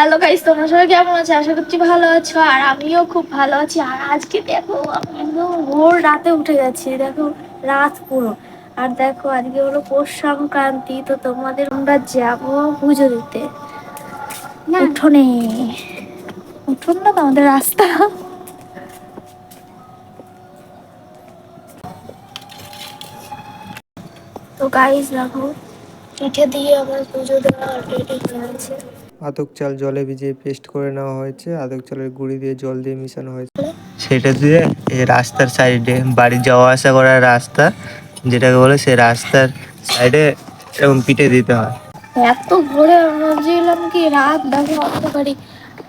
Hello guys তোমরা সবাই কেমন আছো? আশা করছি ভালো আছো আর আমিও খুব ভালো আছি। আর আজকে দেখো আমি একদম ভোর রাতে উঠে গেছি। দেখো রাত পুরো। আর দেখো আজকে হলো পৌষ সংক্রান্তি তো তোমাদের আমরা যাব পুজো দিতে। উঠোনে। উঠোন না আমাদের রাস্তা। তো গাইস দেখো পিঠে দিয়ে আমার পুজো দেওয়া রেডি হয়ে আছে আদক চাল জলে ভিজিয়ে পেস্ট করে নেওয়া হয়েছে। আদক চালের গুঁড়ি দিয়ে জল দিয়ে মিশানো হয়েছে। সেটা দিয়ে এই রাস্তার সাইডে বাড়ি যাওয়া আসা করার রাস্তা যেটাকে বলে সেই রাস্তার সাইডে এরকম পিঠে দিতে হয়। এত ভোরে আমি ভাবছিলাম কি রাত দেখো অন্ধকারই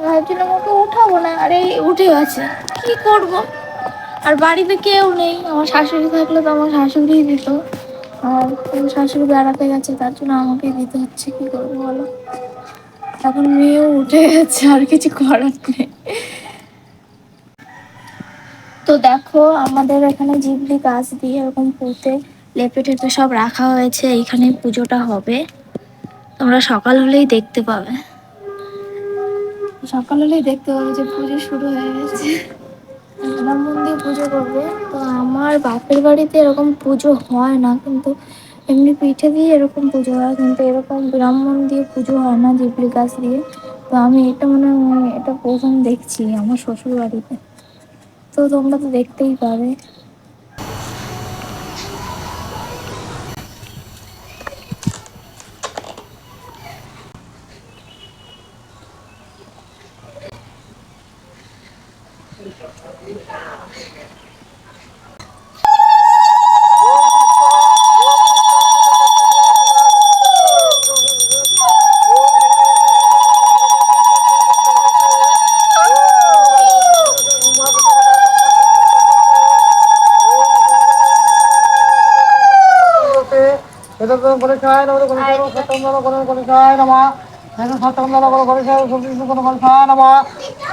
ভাবছিলাম ওকে উঠাবো না আরে উঠে গেছে। কি করব? আর বাড়িতে কেউ নেই আমার শাশুড়ি থাকলে তো আমার শাশুড়ি দিত। আর আমার শাশুড়ি বেড়াতে গেছে তার জন্য আমাকে দিতে হচ্ছে কি করব বলো? এখন মেয়েও উঠে গেছে, আর কিছু করার নেই। তো দেখো, আমাদের এখানে জিবলি গাছ দিয়ে এরকম পুঁতে লেপে টেপে সব রাখা হয়েছে, এইখানে পুজোটা হবে। তোমরা সকাল হলেই দেখতে পাবে। সকাল হলেই দেখতে পাবে যে পুজো শুরু হয়ে গেছে। মন্দির পুজো করবে। তো আমার বাপের বাড়িতে এরকম পুজো হয় না, কিন্তু এমনি পিঠে দিয়ে এরকম পুজো হয়, কিন্তু এরকম ব্রাহ্মণ দিয়ে পুজো হয় না জিবলি গাছ দিয়ে। তো আমি এটা মনে হয় এটা প্রথম দেখছি আমার শ্বশুর বাড়িতে। তো তোমরা তো দেখতেই পাবে।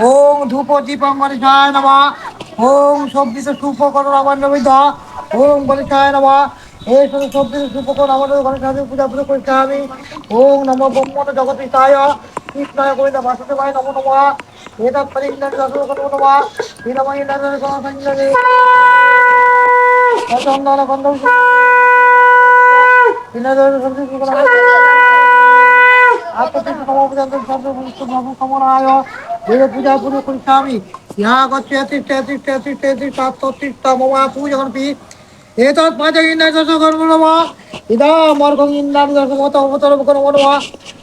ওং ধূপ দীপং গণেশায় নম। ওং সব্বিত সুপকর আমার নমিত ওং গণেশায় নম। এই সব সব্বিত সুপকর আমার গণেশায় পূজা পুজো করতে আমি ওং নম ব্রহ্মণ জগদীশায়। কৃষ্ণায় গোবিন্দ বাসুদেবায় নমো নম। এতৎ পরিজ্ঞান দর্শন নমো নম। নীলময়ী নন্দন সঞ্জনে চন্দন গন্ধ বিনোদন সবজি পূজা পুজো করিষ্যামি গচ্ছ অতিষ্ঠ অতিষ্ঠ অতিষ্ঠ অতিষ্ঠ অতিষ্ঠ মম পূজকর্পি এতৎ পাঁচ ইন্দ্র দশ কর্ম নম ইদা মর্গং ইন্দ্রাণি দশ মত অবতর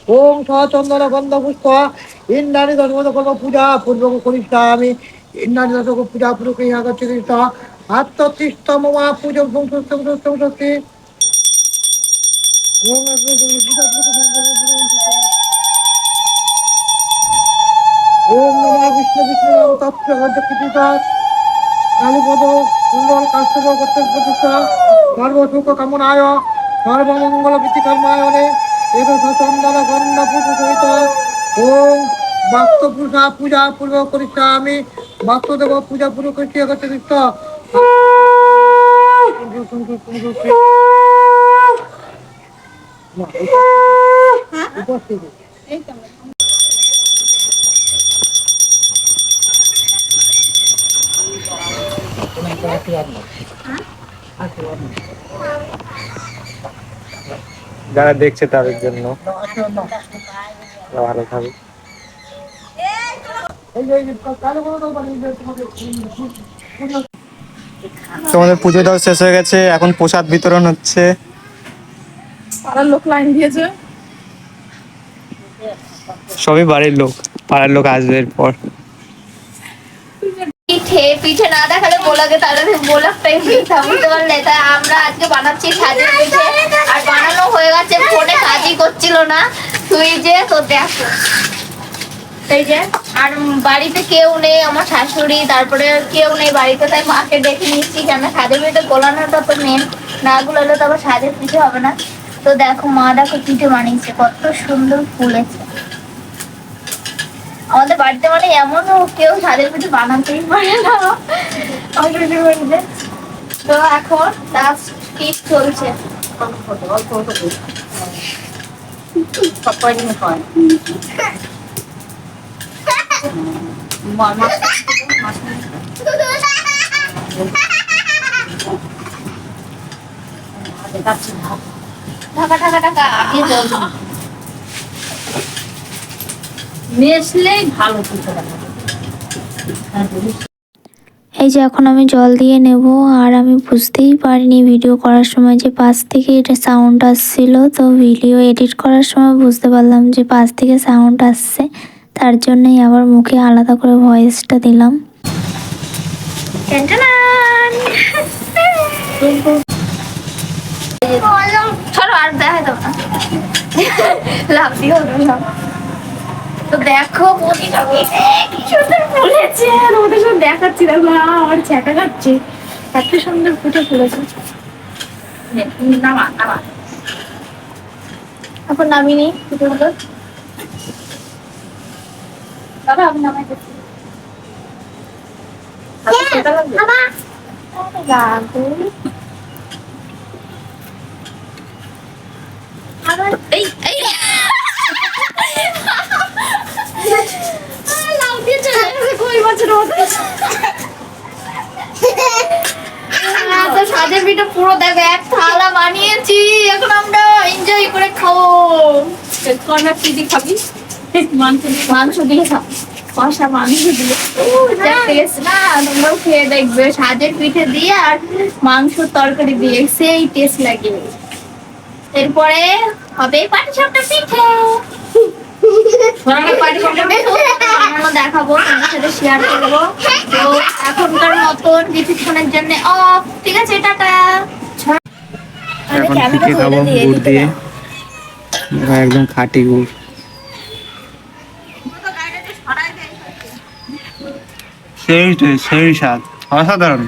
ওম স চন্দন গন্ধ পুষ্প ইন্দ্রাণি দশ কর্ম পূজা পূর্বক করিষ্যামি ইন্দ্রাণি দশ পূজা পূর্বক ইহা গচ্ছ কৃষ্ণ আত্মতিষ্ঠ মম পূজক সংস্কৃতি ওম পূজা পূজা নমঃ বিষ্ণু বিষ্ণু কালীপদ কুণ্ডল কাশ্যপ কর্তব্য প্রতিষ্ঠা সর্বসুখ কামনায় সর্বমঙ্গল প্রীতি কর্মায়নে এত সচন্দন গন্ধ পুজো সহিত ওম ভক্ত পুষা পূজা পূর্ব করিষ্যা আমি ভক্তদেব পূজা পূর্ব উপস্থিত যারা দেখছে তাদের জন্য। ভালো থাকবে তোমাদের পুজো দেওয়া শেষ হয়ে গেছে, এখন প্রসাদ বিতরণ হচ্ছে। পাড়ার লোক লাইন দিয়েছে। সবই বাড়ির লোক পাড়ার লোক আসবে এরপর। পিঠে পিঠে না দেখালে বোলাকে তাহলে বোলাকটাই পিঠা বুঝতে পারলে? তাই আমরা আজকে বানাচ্ছি সাজের পিঠে আর বানানো হয়ে গেছে ফোনে কাজই করছিল না। তুই যে তো দেখো। এই যে আর বাড়িতে কেউ নেই আমার শাশুড়ি তারপরে কেউ নেই বাড়িতে তাই মাকে ডেকে নিচ্ছি কেন সাজের পিঠে গোলানোটা তো মেন না গুলালে তো আবার সাজের পিঠে হবে না। তো দেখো, মা দেখো পিঠে বানিয়েছে, কত সুন্দর ফুলেছে। আমাদের বাড়িতে মানে এমনও কেউ সাদের পিঠে বানাতেই পারে না। তো এখন লাস্ট টিপ চলছে। হয় ঢাকা ঢাকা ঢাকা আগে জল নেসলেই ভালো খেতে এই যে এখন আমি জল দিয়ে নেব আর আমি বুঝতেই পারিনি ভিডিও করার সময় যে পাশ থেকে এটা সাউন্ড আসছিল। তো ভিডিও এডিট করার সময় বুঝতে পারলাম যে পাশ থেকে সাউন্ড আসছে। তার জন্যই আবার মুখে আলাদা করে ভয়েসটা দিলাম। চলো আর দেখা দাও না। লাভ দিও না তো দেখো কি সুন্দর ফুলেছে আর সব দেখাচ্ছি দেখো আমার ছ্যাঁকা খাচ্ছে। এত সুন্দর ফুটে ফুলেছে নে, নামা নামা এখন নামিনি ফুলগুলো বাবা আমি নামাই লাগবে এই এই। লাভ দিয়ে চলে গেছে কই বছর মতো তো সাজের পিঠে পুরো দেখো এক থালা বানিয়েছি এখন আমরা এনজয় করে খাব। কর্নার কি দিয়ে খাবি? মাংস দিয়ে মাংস দিয়ে খাব। কষা মাংস দিয়ে। টেস্ট না। তোমরাও খেয়ে দেখবে। সাজের পিঠে দিয়ে আর মাংসর তরকারি দিয়ে সেই টেস্ট লাগে। এরপরে হবে পাটিসাপটা পিঠে। দেখাবো তোমাদের সাথে শেয়ার করব। তো এখনকার মতন কিছুক্ষণের জন্য অফ ঠিক আছে টাটা। এখন পিঠে খাব গুড় দিয়ে। একদম খাঁটি গুড়। সেই সেই স্বাদ। অসাধারণ।